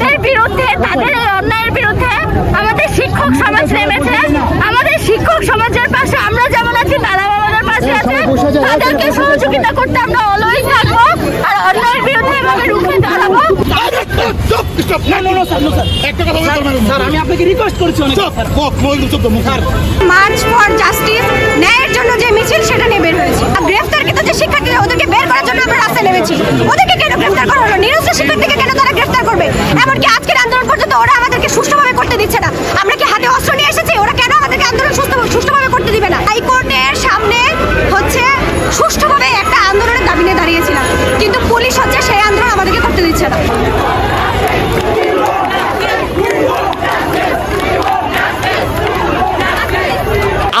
তাদের বিরুদ্ধে তাদের এই অন্যায়ের বিরুদ্ধে আমাদের শিক্ষক সমাজ নেমেছে। আমাদের শিক্ষক সমাজের পাশে আমরা যেমন আছি তারাও আমাদের পাশে আছে। তাদেরকে সহযোগিতা করতে আমরা অলওয়েজ থাকব আর অন্যায়ের বিরুদ্ধে এভাবে রুখে দাঁড়াবো। চুপ চুপ না না স্যার no, স্যার। একটা কথা বলতে পারবেন? স্যার আমি আপনাকে রিকোয়েস্ট করেছি অনেক চুপ মুখ মুখ চুপ তো মুখ মার্চ ফর জাস্টিস ন্যায়ের জন্য যে মিছিল সেটা নিয়ে বের হয়েছে। আর গ্রেফতারকৃত যে শিক্ষার্থী ওদেরকে বের করার জন্য আমরা রাস্তায় নেমেছি। ওদেরকে কেন গ্রেফতার করা হলো? নিরস্ত্র শিক্ষার্থীকে কেন করবে। এমনকি আজকের আন্দোলন পর্যন্ত ওরা আমাদেরকে সুষ্ঠুভাবে করতে দিচ্ছে না। আমরা কি হাতে অস্ত্র নিয়ে এসেছি? ওরা কেন আমাদেরকে আন্দোলন সুষ্ঠুভাবে করতে দিবে না? হাইকোর্টের সামনে হচ্ছে সুষ্ঠুভাবে একটা আন্দোলনের দাবি নিয়ে দাঁড়িয়েছিলাম। কিন্তু পুলিশ হচ্ছে সেই আন্দোলন আমাদেরকে করতে দিচ্ছে না।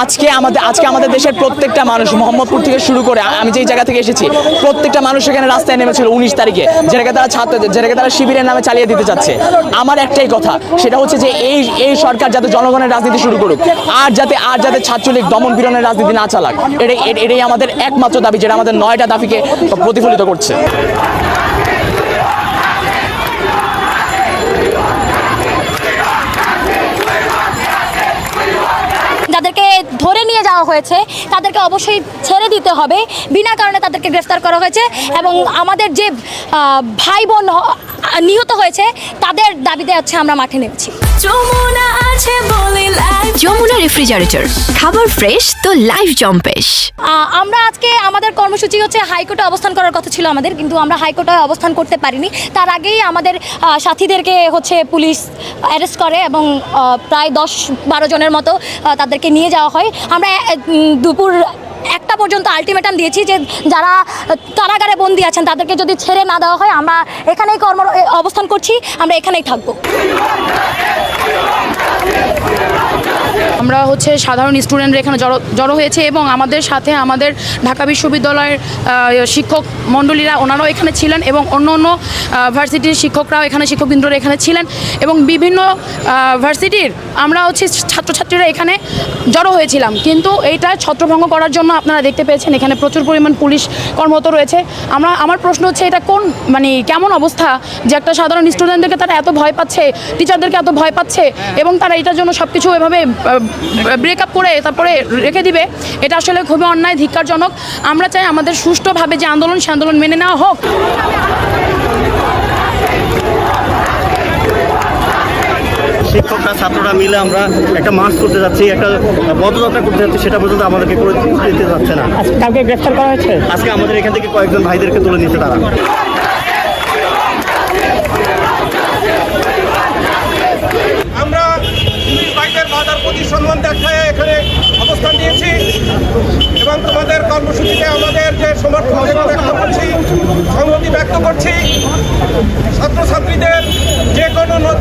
আজকে আমাদের আজকে আমাদের দেশের প্রত্যেকটা মানুষ মোহাম্মদপুর থেকে শুরু করে আমি যেই জায়গা থেকে এসেছি, প্রত্যেকটা মানুষ এখানে রাস্তায় নেমেছিল উনিশ তারিখে, যেটাকে তারা ছাত্র যেটাকে তারা শিবিরের নামে চালিয়ে দিতে চাচ্ছে। আমার একটাই কথা, সেটা হচ্ছে যে এই এই সরকার যাতে জনগণের রাজনীতি শুরু করুক, আর যাতে আর যাতে ছাত্রলীগ দমন পীড়নের রাজনীতি না চালাক, এটাই এটাই আমাদের একমাত্র দাবি, যেটা আমাদের নয়টা দাবিকে প্রতিফলিত করছে। ধরে নিয়ে যাওয়া হয়েছে, তাদেরকে অবশ্যই ছেড়ে দিতে হবে। বিনা কারণে তাদেরকে গ্রেফতার করা হয়েছে এবং আমাদের যে ভাই বোন নিহত হয়েছে, তাদের দাবিতে হচ্ছে আমরা মাঠে নেমেছি। যমুনা আছে বলে লাইফ যমুনা রেফ্রিজারেটর খাবার ফ্রেশ তো লাইফ জম্পেশ। আমরা আজকে আমাদের কর্মসূচি হচ্ছে হাইকোর্টে অবস্থান করার কথা ছিল আমাদের কিন্তু আমরা হাইকোর্টে অবস্থান করতে পারিনি। তার আগেই আমাদের সাথীদেরকে হচ্ছে পুলিশ অ্যারেস্ট করে এবং প্রায় দশ বারো জনের মতো তাদেরকে নিয়ে যাওয়া হয়। আমরা দুপুর একটা পর্যন্ত আলটিমেটাম দিয়েছি যে যারা কারাগারে বন্দি আছেন তাদেরকে যদি ছেড়ে না দেওয়া হয় আমরা এখানেই কর্ম অবস্থান করছি আমরা এখানেই থাকব। আমরা হচ্ছে সাধারণ স্টুডেন্টরা এখানে জড়ো জড়ো হয়েছে এবং আমাদের সাথে আমাদের ঢাকা বিশ্ববিদ্যালয়ের শিক্ষক মণ্ডলীরা ওনারাও এখানে ছিলেন এবং অন্য অন্য ভার্সিটির শিক্ষকরাও এখানে শিক্ষকবৃন্দরা এখানে ছিলেন এবং বিভিন্ন ভার্সিটির আমরা হচ্ছে ছাত্রছাত্রীরা এখানে জড়ো হয়েছিলাম। কিন্তু এইটা ছত্রভঙ্গ করার জন্য আপনারা দেখতে পেয়েছেন এখানে প্রচুর পরিমাণ পুলিশ কর্মরত রয়েছে। আমরা, আমার প্রশ্ন হচ্ছে এটা কোন মানে কেমন অবস্থা যে একটা সাধারণ স্টুডেন্টদেরকে তারা এত ভয় পাচ্ছে টিচারদেরকে এত ভয় পাচ্ছে এবং তারা এটার জন্য সব কিছু এভাবে ব্রেকআপ করে তারপরে রেখে দিবে এটা আসলে খুবই অন্যায় ধিক্কারজনক। আমরা চাই আমাদের সুষ্ঠুভাবে যে আন্দোলন সে আন্দোলন মেনে নেওয়া হোক। শিক্ষকরা ছাত্ররা মিলে আমরা একটা মার্চ করতে যাচ্ছি একটা পদযাত্রা করতে যাচ্ছি সেটা পর্যন্ত আমাদেরকে করে দিতে যাচ্ছে না। আজকে কাউকে গ্রেফতার করা হয়েছে? আজকে আমাদের এখান থেকে কয়েকজন ভাইদেরকে তুলে নিতে তারা আমরা পুলিশ ভাইদের বাধার প্রতি সম্মান দেখায় এখানে অবস্থান নিয়েছি এবং তোমাদের কর্মসূচিতে আমাদের যে সমর্থন ব্যক্ত করছি সংহতি ব্যক্ত করছি ছাত্রছাত্রীদের যে কোনো ন-